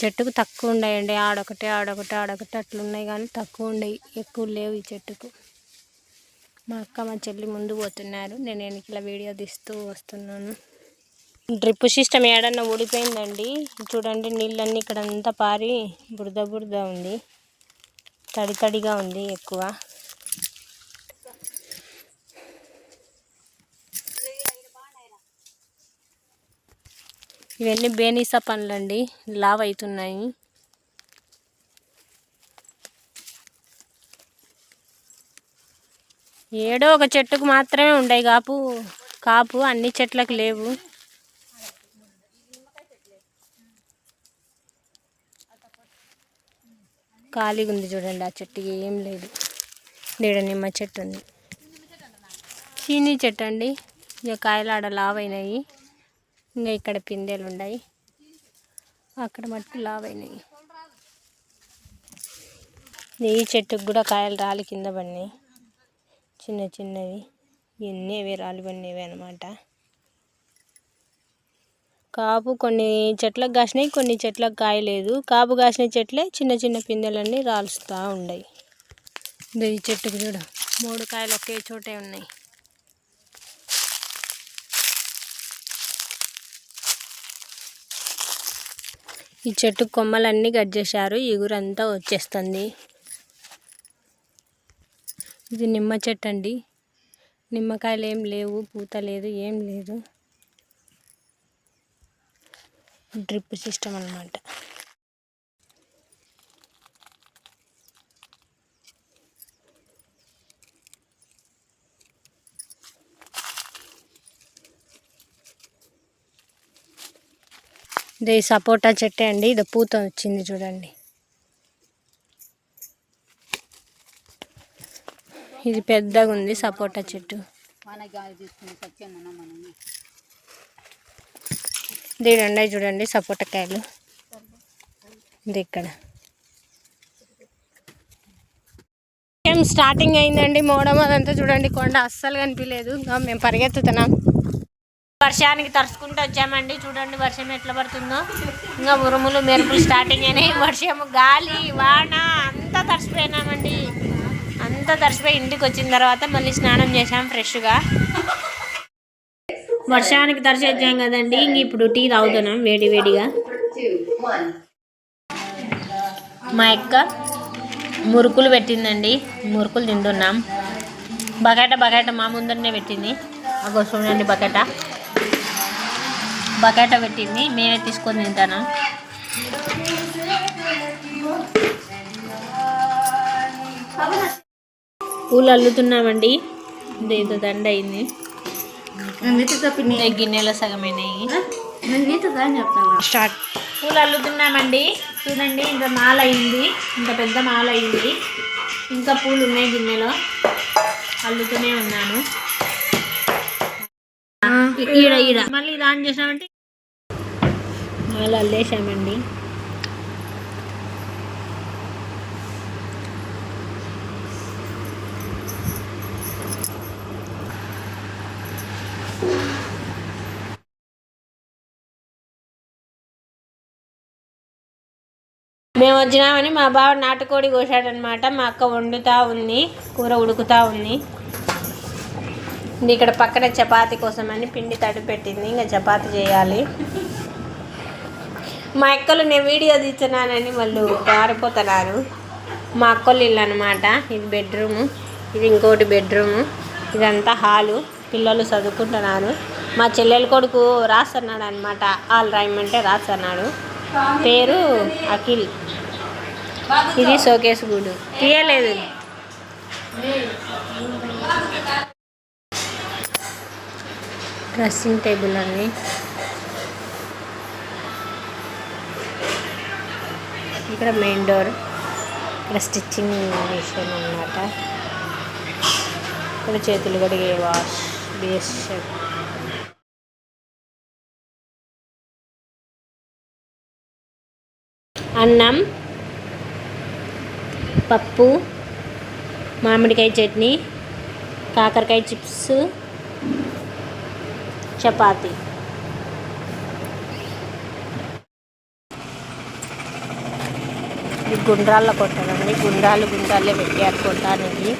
చెట్టుకు తక్కువ ఉన్నాయండి ఆడొకటి ఆడొకటి ఆడొకటి అట్లున్నాయి కానీ తక్కువ ఉన్నాయి ఎక్కువ లేవు ఈ చెట్టుకు. మా అక్క మా చెల్లి ముందు పోతున్నారు. నేను వెనకల వీడియో తీస్తూ వస్తున్నాను. డ్రిప్ సిస్టమ్ ఏడన్నా ఊడిపోయిందండి. చూడండి నీళ్ళన్నీ ఇక్కడ అంతా పారి బురద బురద ఉంది. తడి తడిగా ఉంది ఎక్కువ. ఇవన్నీ బేనీసా పండ్లండి. లావ్ అవుతున్నాయి ఏడో ఒక చెట్టుకు మాత్రమే ఉండయి కాపు. కాపు అన్ని చెట్లకు లేవు. ఖాళీగా ఉంది చూడండి ఆ చెట్టుకి ఏం లేదు. నీడ నిమ్మ చెట్టు ఉంది. చీనీ చెట్టు అండి. ఇక కాయలు ఆడ లావైనాయి ఇంకా ఇక్కడ పిందెలు ఉన్నాయి. అక్కడ మట్టుకు లావైనాయి ఈ చెట్టుకు కూడా కాయలు రాలి కింద పడినాయి. చిన్న చిన్నవి. ఇవన్నీ అవి రాలి పడినవి అనమాట కాపు కొన్ని చెట్లకు కాసినాయి కొన్ని చెట్లకు కాయలేదు కాపు కాసిన చెట్లే చిన్న చిన్న పిందెలన్నీ రాలుస్తూ ఉన్నాయి. ఈ చెట్టుకు చూడ. మూడు కాయలు ఒకే చోటే ఉన్నాయి. ఈ చెట్టు కొమ్మలన్నీ కట్ చేశారు. ఎగురంతా వచ్చేస్తుంది. ఇది నిమ్మ చెట్టు అండి నిమ్మకాయలు ఏం లేవు పూత లేదు ఏం లేదు. డ్రిప్ సిస్టమ్ అన్నమాట. ఇది సపోటా చెట్టే అండి. ఇది పూత వచ్చింది చూడండి. ఇది పెద్దగా ఉంది సపోటా చెట్టు. దీడండి చూడండి సపోటా కాయలు ఇది ఇక్కడ. ఏం స్టార్టింగ్ అయిందండి మోడం? అదంతా చూడండి కొండ అస్సలు కనిపించలేదు మేము పరిగెత్తుతున్నాం. వర్షానికి తరుచుకుంటూ వచ్చామండి. చూడండి వర్షం ఎట్లా పడుతుందో. ఇంకా ఉరుములు మెరుపులు స్టార్టింగ్ అయినాయి. వర్షము గాలి వాన అంతా తడిసిపోయినామండి. అంతా తడిసిపోయి ఇంటికి వచ్చిన తర్వాత మళ్ళీ స్నానం చేసాం ఫ్రెష్గా. వర్షానికి తరిచి వచ్చాం కదండి. ఇంక ఇప్పుడు టీ తాగుతున్నాం వేడి వేడిగా. మా అక్క మురుకులు పెట్టిందండి. మురుకులు తింటున్నాం. బకాట బకాట మా ముందరనే పెట్టింది. అగో చూడండి బకెట. బకెట పెట్టింది. మేమే తీసుకొని తింటాను? పూలు అల్లుతున్నామండి. ఇదేదో దండ అయింది. గిన్నెలో సగమైనాయి స్టార్ట్. పూలు అల్లుతున్నామండి. చూడండి ఇంత మాల అయింది. ఇంత పెద్ద మాల అయింది. ఇంకా పూలు ఉన్నాయి గిన్నెలో. అల్లుతూనే ఉన్నాను. ఈడ ఈడ. మళ్ళీ ఆన్ చేసామంటే మాల అల్లేసామండి మేము వచ్చినామని మా బావ నాటుకోడి కోసాడనమాట మా అక్క వండుతా ఉంది కూర ఉడుకుతా ఉంది. ఇక్కడ పక్కన చపాతీ కోసం అని పిండి తడి పెట్టింది. ఇంకా చపాతీ చేయాలి. మా అక్కలు నేను వీడియో తీస్తున్నానని వాళ్ళు పారిపోతున్నారు. మా అక్కలు ఇల్లు అనమాట ఇది బెడ్రూము. ఇది ఇంకోటి బెడ్రూము. ఇదంతా హాలు. పిల్లలు చదువుకుంటున్నారు. మా చెల్లెల కొడుకు రాస్తున్నాడు అనమాట వాళ్ళు రాయమంటే రాస్తున్నాడు. పేరు అఖిల్. ఇది షోకేస్ గూడు. తీయలేదు. డ్రెస్సింగ్ టేబుల్ అండి. ఇక్కడ మెయిన్ డోర్ ఇక్కడ స్టిచ్చింగ్ మిషన్ అన్నమాట. ఇక్కడ చేతులు కడిగే వాష్ బేస్ అన్నం పప్పు మామిడికాయ చట్నీ కాకరకాయ చిప్స్ చపాతి. ఇది గుండ్రాల్లో కొట్టాలండి గుండ్రాలు గుండ్రాలే పెట్టి కొట్టడానికి